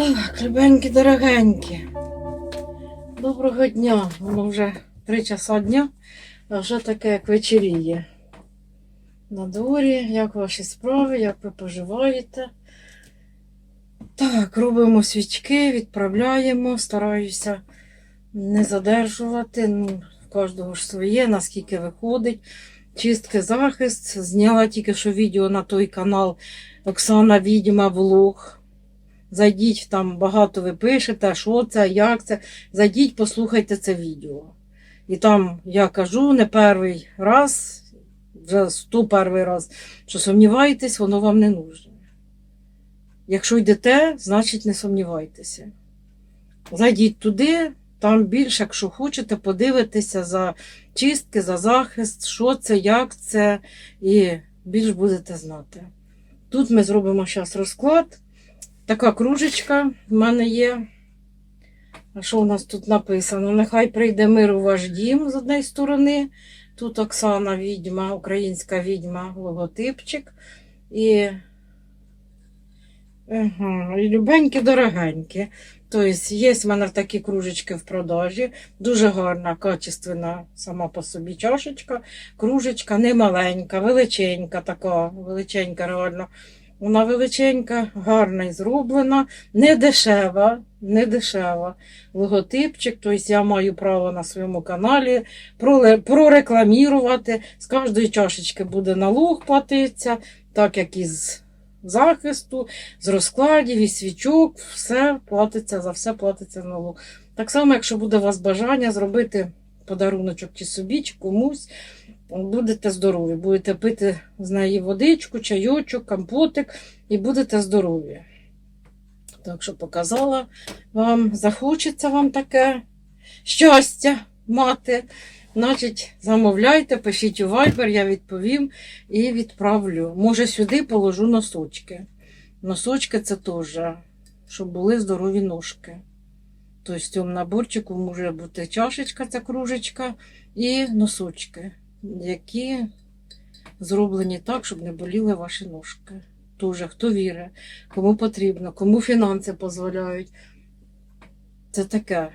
Так, любенькі, дорогенькі. Доброго дня. Воно вже три часа дня, а вже таке, як вечеріє. На дворі, як ваші справи, як ви поживаєте. Так, робимо свічки, відправляємо, стараюся не задержувати. Ну, кожного ж своє, наскільки виходить. Чистки захист. Зняла тільки що відео на той канал Оксана Відьма Влог. Зайдіть, там багато ви пишете, що це, як це. Зайдіть, послухайте це відео. І там я кажу не перший раз, вже сто перший раз, що сумніваєтесь, воно вам не нужне. Якщо йдете, значить не сумнівайтеся. Зайдіть туди, там більше, якщо хочете, подивитися за чистки, за захист, що це, як це, і більш будете знати. Тут ми зробимо зараз розклад. Така кружечка в мене є. А що у нас тут написано? Нехай прийде мир у ваш дім з однієї сторони. Тут Оксана відьма, українська відьма, логотипчик. І, ага, і любенькі, дорогенькі. Тобто є в мене такі кружечки в продажі. Дуже гарна, качественна сама по собі чашечка. Кружечка не маленька, величенька, така, величенька реально. Вона величенька, гарна і зроблена, не дешева, не дешева. Логотипчик, тобто я маю право на своєму каналі прорекламірувати. З кожної чашечки буде налог платитися, так як і з захисту, з розкладів, і свічок, все платиться, за все платиться налог. Так само, якщо буде у вас бажання зробити подаруночок чи собі, чи комусь, будете здорові, будете пити з неї водичку, чайочок, компотик і будете здорові. Так що показала вам, захочеться вам таке щастя мати. Значить, замовляйте, пишіть у Viber, я відповім і відправлю. Може, сюди положу носочки. Носочки це теж, щоб були здорові ножки. Тобто в цьому наборчику може бути чашечка, ця кружечка і носочки, які зроблені так, щоб не боліли ваші ножки. Тоже, хто вірить, кому потрібно, кому фінанси дозволяють. Це таке.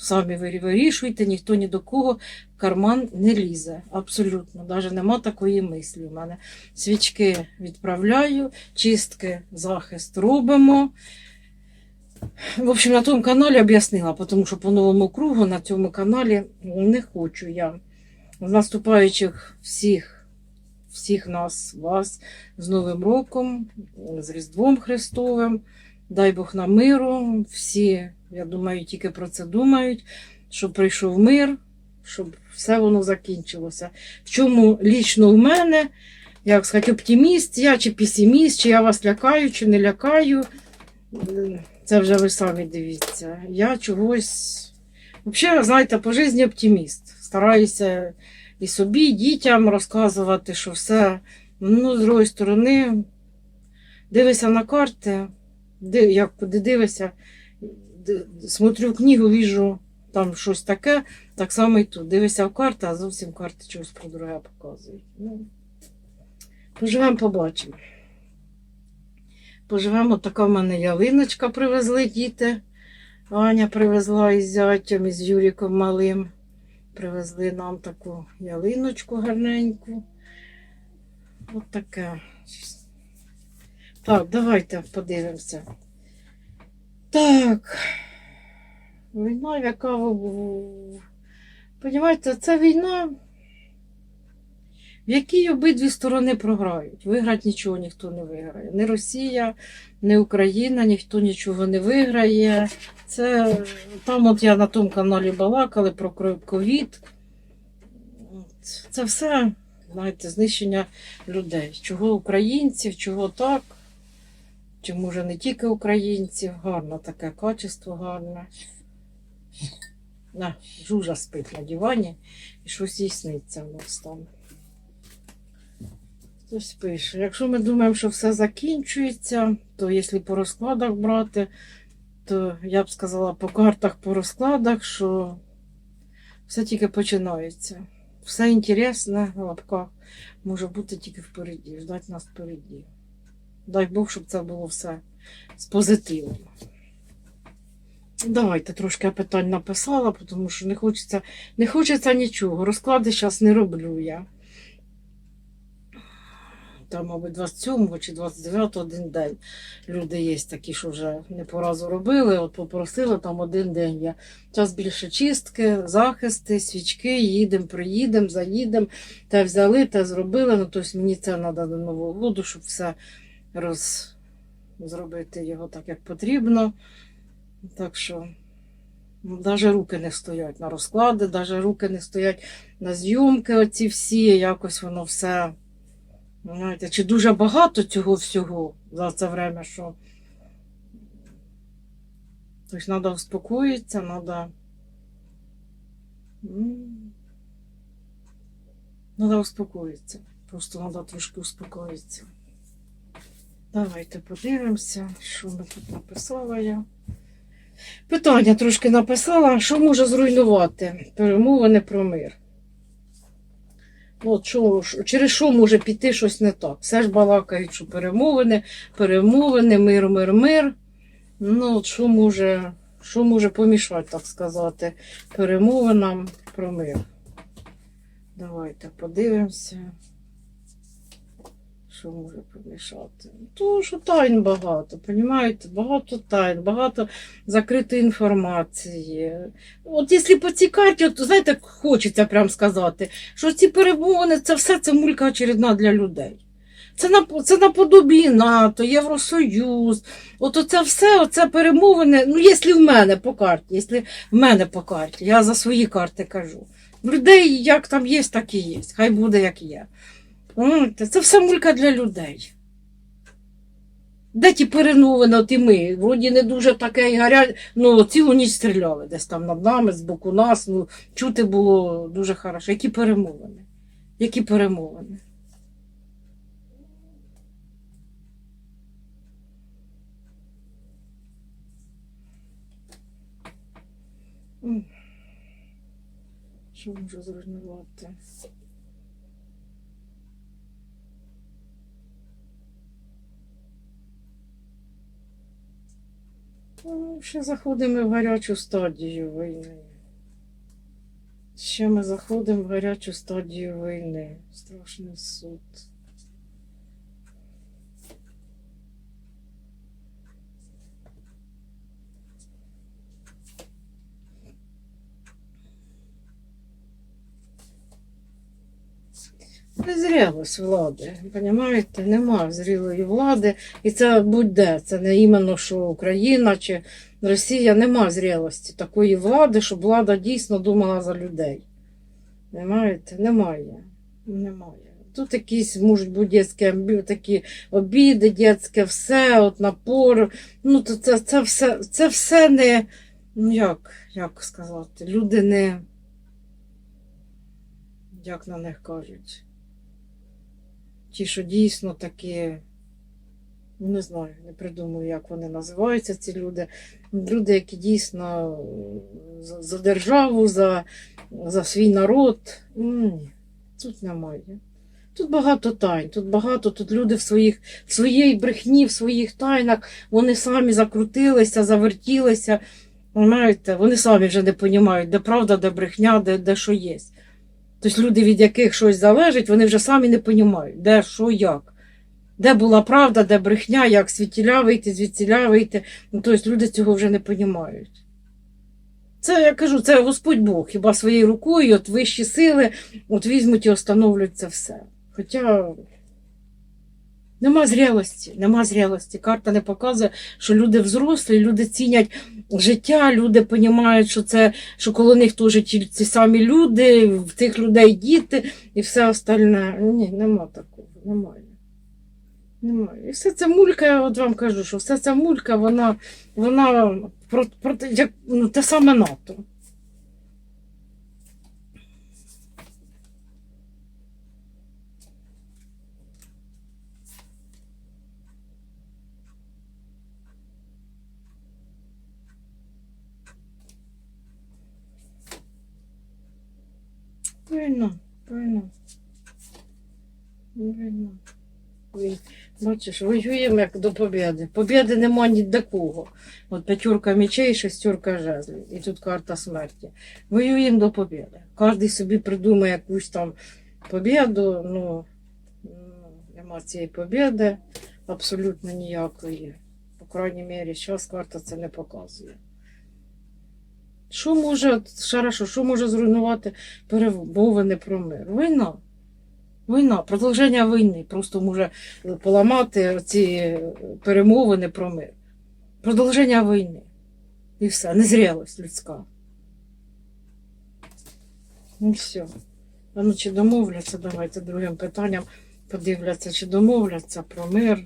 Самі ви вирішуйте, ніхто ні до кого карман не лізе. Абсолютно. Навіть нема такої мислі у мене. Свічки відправляю, чистки, захист робимо. В общем, на тому каналі об'яснила, тому що по новому кругу на цьому каналі не хочу я. З наступаючих всіх, всіх нас, вас з Новим роком, з Різдвом Христовим. Дай Бог нам миру. Всі, я думаю, тільки про це думають, щоб прийшов мир, щоб все воно закінчилося. В чому лічно в мене, як сказати, оптиміст, я чи песиміст, чи я вас лякаю, чи не лякаю. Це вже ви самі дивіться. Я чогось. Взагалі, знаєте, по житті оптиміст. Стараюся і собі, і дітям розказувати, що все. Ну, з другої сторони, дивися на карти, як куди дивишся, смотрю книгу, віжу там щось таке, так само і тут. Дивишся в карти, а зовсім карти чогось про друге показують. Ну, поживемо, побачимо. Поживемо, така в мене ялиночка привезли діти. Аня привезла із зятям, із Юріком малим. Привезли нам таку ялиночку гарненьку. От таке. Так, давайте подивимося. Так. Війна, яка в- Понімаєте, це війна, в якій обидві сторони програють. Виграти нічого ніхто не виграє. Ні Росія, ні Україна, ніхто нічого не виграє. Це там, от я на тому каналі балакали про ковід. Це все, знаєте, знищення людей. Чого українців, чого так. Чи може не тільки українців, гарне таке качество гарне. На, жужа спить на дивані і щось їй сниться в нас там. Хтось пише. Якщо ми думаємо, що все закінчується, то якщо по розкладах брати, то я б сказала по картах, по розкладах, що все тільки починається. Все інтересне в лапках може бути тільки впереді, ждать нас впереді. Дай Бог, щоб це було все з позитивом. Давайте трошки я питань написала, тому що не хочеться, не хочеться нічого. Розклади зараз не роблю я. Там, мабуть, 27 чи 29 один день. Люди є такі, що вже не по разу робили, от попросили там один день. Я. Час більше чистки, захисти, свічки, їдемо, приїдемо, заїдемо, те взяли, те зробили. Ну, тобто мені це треба до Нового року, щоб все роз... зробити його так, як потрібно. Так що навіть руки не стоять на розклади, навіть руки не стоять на зйомки оці всі, якось воно все. Знаєте, чи дуже багато цього всього за це время, що. Тобто треба успокоїтися, треба. Треба успокоїтися. Просто треба трошки успокоїтися. Давайте подивимося, що ми тут написала я. Питання трошки написала, що може зруйнувати перемовини про мир. От що, через що може піти щось не так? Все ж балакають, що перемовини, перемовини, мир, мир, мир. Ну, що може, що може помішати, так сказати, перемовинам про мир? Давайте подивимося. Що може помішати? То, що тайн багато, понімаєте? Багато тайн, багато закритої інформації. От якщо по цій карті, от, знаєте, хочеться прям сказати, що ці перемовини це все це мулька очередна для людей. Це на це наподобі НАТО, Євросоюз. От оце все, оце перемовини. Ну, якщо в мене по карті, якщо в мене по карті, я за свої карти кажу. В людей як там є, так і є. Хай буде як є. Це все мулька для людей. Де ті перемовини, от і ми, вроді не дуже таке і гаря, ну цілу ніч стріляли десь там над нами, з боку нас. Ну, чути було дуже хорошо. Які перемовини? Які перемовини? Що можу зруйнувати? Ну, Ще заходимо в гарячу стадію війни. Ще ми заходимо в гарячу стадію війни. Страшний суд. Незрілость влади, розумієте? Нема зрілої влади. І це будь-де. Це не іменно що Україна чи Росія, нема зрілості такої влади, щоб влада дійсно думала за людей. Понимаєте? Немає. Немає. Тут якісь можуть бути такі обіди, дітське все, от напор. Ну, то це, це, все, це все не, ну як, як сказати, люди не, як на них кажуть. Ті, що дійсно такі, ну, не знаю, не придумаю, як вони називаються, ці люди. Люди, які дійсно за, державу, за, за свій народ. Ні, тут немає. Тут багато тайн, тут багато, тут люди в своїх, в своїй брехні, в своїх тайнах, вони самі закрутилися, завертілися. Знаєте, вони самі вже не розуміють, де правда, де брехня, де, де що є. Тобто люди, від яких щось залежить, вони вже самі не розуміють, де, що, як. Де була правда, де брехня, як світіля вийти, звідсіля вийти. Ну, тобто люди цього вже не розуміють. Це, я кажу, це Господь Бог, хіба своєю рукою, от вищі сили, от візьмуть і остановлять це все. Хоча нема зрілості, нема зрілості. Карта не показує, що люди взрослі, люди цінять життя, люди розуміють, що це, що коло них теж ті, самі люди, в тих людей діти і все остальне. Ні, нема такого, немає. Немає. І все це мулька, я от вам кажу, що все це мулька, вона, вона проти, як, ну, те саме НАТО. Війна, війна. Бачиш, воюємо як до побєди. Побєди нема ні до кого. От п'ятірка мечей, шестерка жезлів. І тут карта смерті. Воюємо до побєди. Кожен собі придумає якусь там побєду. Ну, нема цієї побєди абсолютно ніякої. По крайній мірі, зараз карта це не показує. Що може, хорошо, що може зруйнувати перемовини про мир? Війна. Війна, продовження війни просто може поламати ці перемовини про мир. Продовження війни. І все, незрілость людська. Ну все. А ну чи домовляться, давайте другим питанням подивляться, чи домовляться про мир.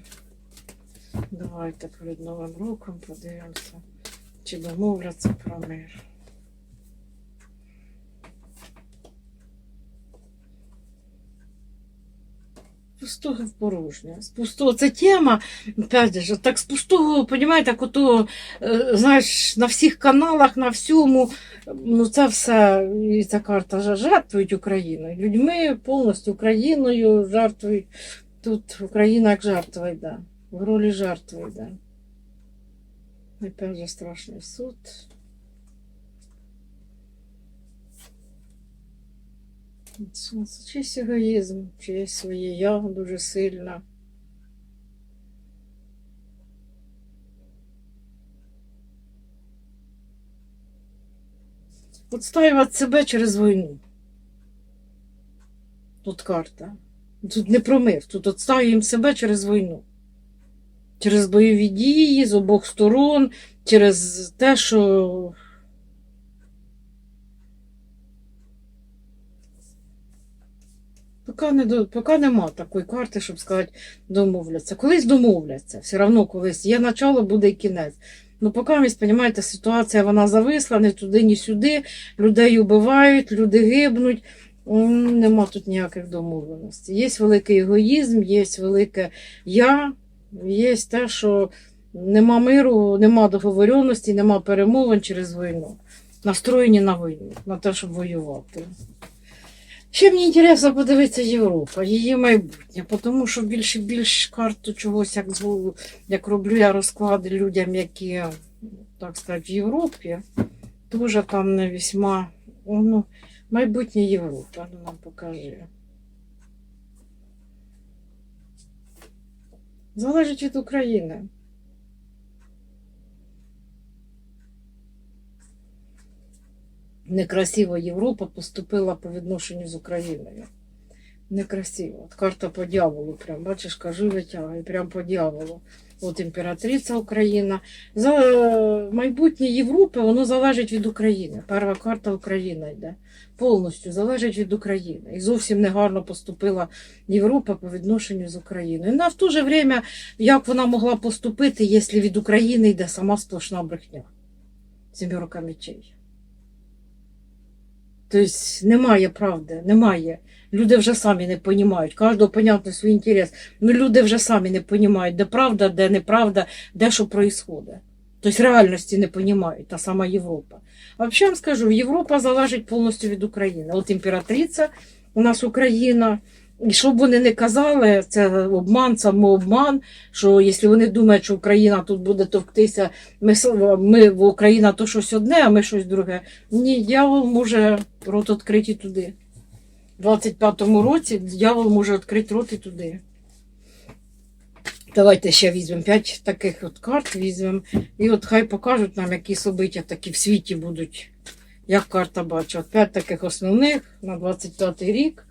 Давайте перед Новим роком подивимося, чи домовляться про мир. Пустого в порожнє. З пустого. Це тема, опять же, так з пустого, як ото, е, знаєш, на всіх каналах, на всьому, ну це все, і ця карта ж- жертвують Україною. Людьми повністю Україною жертвують. Тут Україна як жертва йде. В ролі жертви йде. Опять же страшний суд. Це це чийсь егоїзм, чиєсь своє я дуже сильно. Отстаювати себе через війну. Тут карта. Тут не про мир, тут отстаюємо себе через війну. Через бойові дії з обох сторон, через те, що Поки, не поки нема такої карти, щоб сказати, домовляться. Колись домовляться, все одно колись. Є начало, буде і кінець. Ну, поки, ви розумієте, ситуація вона зависла, ні туди, ні сюди. Людей убивають, люди гибнуть. Нема тут ніяких домовленостей. Є великий егоїзм, є велике я, є те, що нема миру, нема договоренності, нема перемовин через війну. Настроєні на війну, на те, щоб воювати. Ще мені цікаво подивитися Європа, її майбутнє, тому що більше більш карту чогось, як, як роблю я розклади людям, які, так сказати, в Європі, дуже там не весьма, ну, майбутнє Європа, ну нам покажи. Залежить від України. Некрасиво Європа поступила по відношенню з Україною. Некрасиво. От карта по дьяволу, прям, бачиш, кажу, витягую, прям по дьяволу. От імператриця Україна. За е, майбутнє Європи воно залежить від України. Перша карта Україна йде. Повністю залежить від України. І зовсім негарно поступила Європа по відношенню з Україною. Ну, а в то же время, як вона могла поступити, якщо від України йде сама сплошна брехня? Сімерка мечей. Тобто немає правди, немає. Люди вже самі не розуміють. Кожного, понятно, свій інтерес. Ну люди вже самі не розуміють, де правда, де неправда, де що відбувається. Тобто реальності не розуміють, та сама Європа. А взагалі вам скажу, Європа залежить повністю від України. От імператриця у нас Україна. І що б вони не казали, це обман, самообман, що якщо вони думають, що Україна тут буде товктися, ми, ми Україна то щось одне, а ми щось друге. Ні, дьявол може рот відкрити туди. У 25-му році дьявол може відкрити рот і туди. Давайте ще візьмемо 5 таких от карт візьмемо. І от хай покажуть нам, які собиття такі в світі будуть. Як карта. От 5 таких основних на 25-й рік.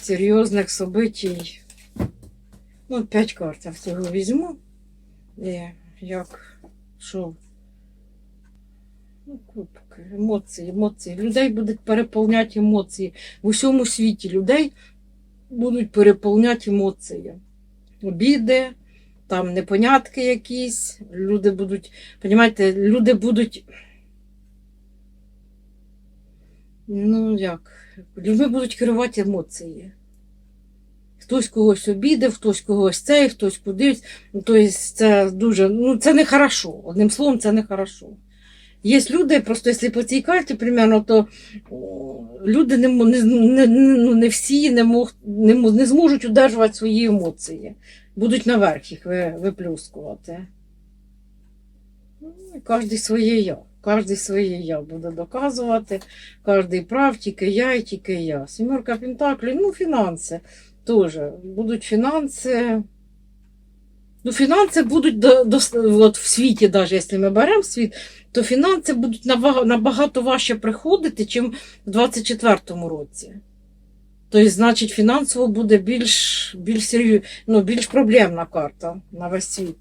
Серйозних событий. Ну, 5 карт я всього візьму. І як, що Ну, кубки, емоції, емоції. Людей будуть переповняти емоції. В усьому світі людей будуть переповняти емоції. Обіди, там непонятки якісь. Люди будуть, розумієте, люди будуть. Ну як, людьми будуть керувати емоції. Хтось когось обідав, хтось когось цей, хтось кудись. Ну, тобто це дуже, ну це не хорошо. Одним словом, це не хорошо. Є люди, просто якщо по цій карті, примерно, то люди не, не, не, ну, не всі не, мог, не, не зможуть удержувати свої емоції. Будуть наверх їх виплюскувати. Ну, Кожен своє я. Кожен своє я буде доказувати. Кожен прав, тільки я і тільки я. Сімерка Пентаклів, ну, фінанси теж. Будуть фінанси. Ну, фінанси будуть до, до, от в світі, навіть якщо ми беремо світ, то фінанси будуть набагато, важче приходити, ніж в 24-му році. Тобто, значить, фінансово буде більш, більш, ну, більш проблемна карта на весь світ.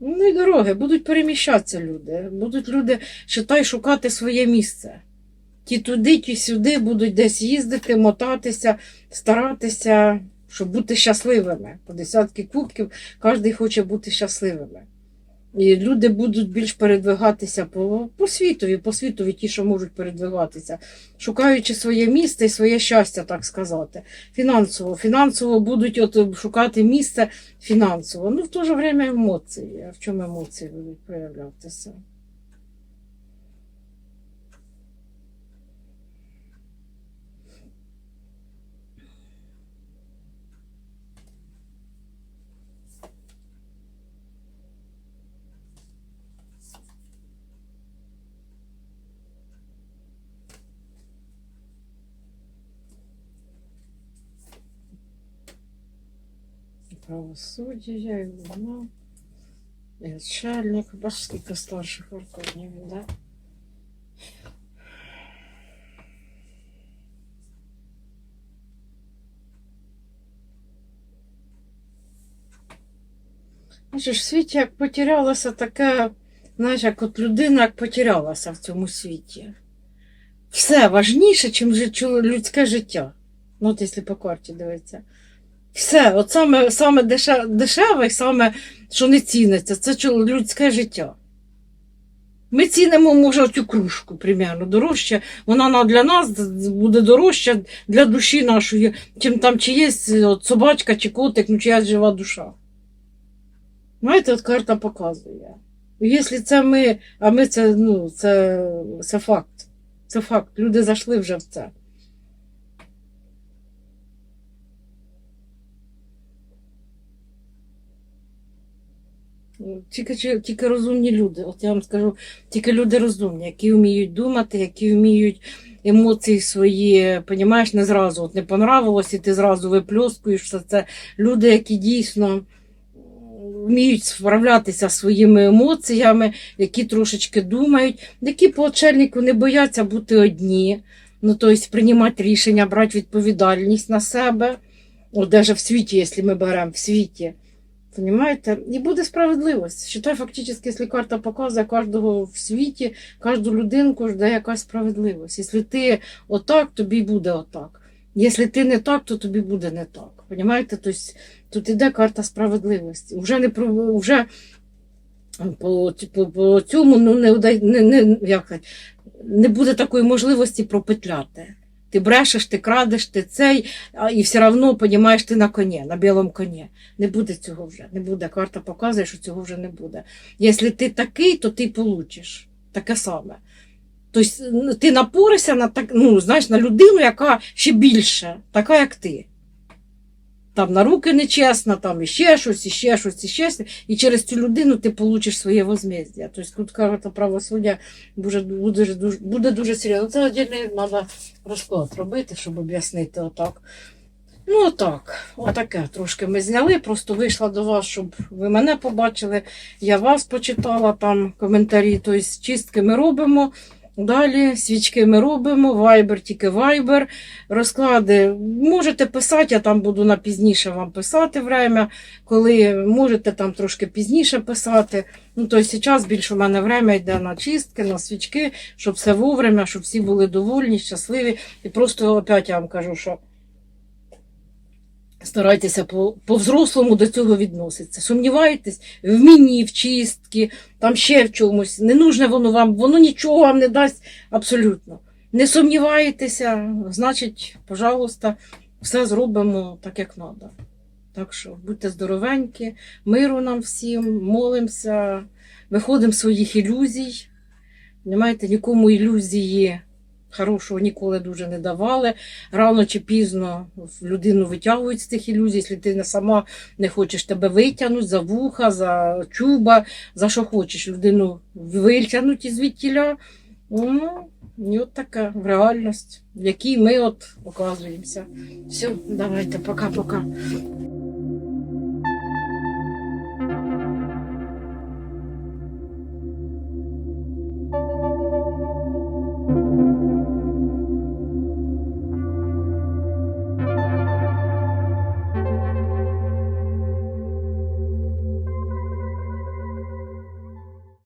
Ну і дороги, будуть переміщатися люди. Будуть люди, читай шукати своє місце. Ті туди, ті сюди будуть десь їздити, мотатися, старатися, щоб бути щасливими. По десятки кубків кожен хоче бути щасливими. І люди будуть більш передвигатися по, по світові, по світові ті, що можуть передвигатися, шукаючи своє місце і своє щастя, так сказати. Фінансово. Фінансово будуть от шукати місце фінансово. Ну, в то же время емоції. А в чому емоції будуть проявлятися? І вона, і очельник. Бачиш, скільки старших арканів, да? Бачиш, в світі як потерялося таке, знаєш, як от людина як потерялася в цьому світі. Все важніше, ніж людське життя. Ну, от якщо по карті дивитися. Все, от саме, саме дешеве, і саме, що не ціниться, це людське життя. Ми цінимо, може, цю кружку, примерно, дорожче. Вона для нас буде дорожча для душі нашої, чим там чи є от, собачка чи котик, ну чиясь жива душа. Знаєте, от карта показує. Якщо це ми, а ми це, ну, це, це факт. Це факт. Люди зайшли вже в це. Тільки, тільки розумні люди. От я вам скажу, тільки люди розумні, які вміють думати, які вміють емоції свої, понімаєш, не зразу от не понравилось, і ти зразу випльоскуєш все це. Люди, які дійсно вміють справлятися своїми емоціями, які трошечки думають, які по очельнику не бояться бути одні, ну тобто приймати рішення, брати відповідальність на себе. От даже в світі, якщо ми беремо в світі. Понимаєте? І буде справедливість. Считай, фактично, якщо карта показує кожного в світі, кожну людинку жде якась справедливість. Якщо ти отак, тобі буде отак. Якщо ти не так, то тобі буде не так. Понимаєте? Тобто, тут іде карта справедливості. Вже не про вже по, по, по цьому ну, не, не, не, як, не буде такої можливості пропетляти. Ти брешеш, ти крадеш, ти цей, і все одно, понімаєш, ти на коні, на білому коні. Не буде цього вже. Не буде. Карта показує, що цього вже не буде. Якщо ти такий, то ти получиш таке саме. Тобто ти напоришся на так, ну, знаєш, на людину, яка ще більше, така, як ти. Там на руки нечесно, там іще щось, іще щось, іще щось. І через цю людину ти получиш своє возмездя. Тобто тут карта правосуддя буде, буде, буде дуже серйозно. Це отдільний треба розклад робити, щоб об'яснити отак. Ну, отак, отаке трошки ми зняли. Просто вийшла до вас, щоб ви мене побачили. Я вас почитала там коментарі. Тобто чистки ми робимо. Далі свічки ми робимо, вайбер, тільки вайбер. Розклади можете писати, я там буду на пізніше вам писати время, коли можете там трошки пізніше писати. Ну, тобто зараз більше у мене время йде на чистки, на свічки, щоб все вовремя, щоб всі були довольні, щасливі. І просто опять я вам кажу, що старайтеся по- по-взрослому до цього відноситися. Сумніваєтесь в мені, в чистки, там ще в чомусь. Не нужне воно вам, воно нічого вам не дасть абсолютно. Не сумніваєтеся, значить, пожалуйста, все зробимо так, як треба. Так що будьте здоровенькі, миру нам всім, молимося, виходимо з своїх ілюзій, Понимаєте, нікому ілюзії хорошого ніколи дуже не давали. Рано чи пізно людину витягують з тих ілюзій, якщо ти сама не хочеш тебе витягнути за вуха, за чуба, за що хочеш людину витягнути звідтіля. Ну, і от така реальність, в якій ми от оказуємося. Все, давайте, пока-пока.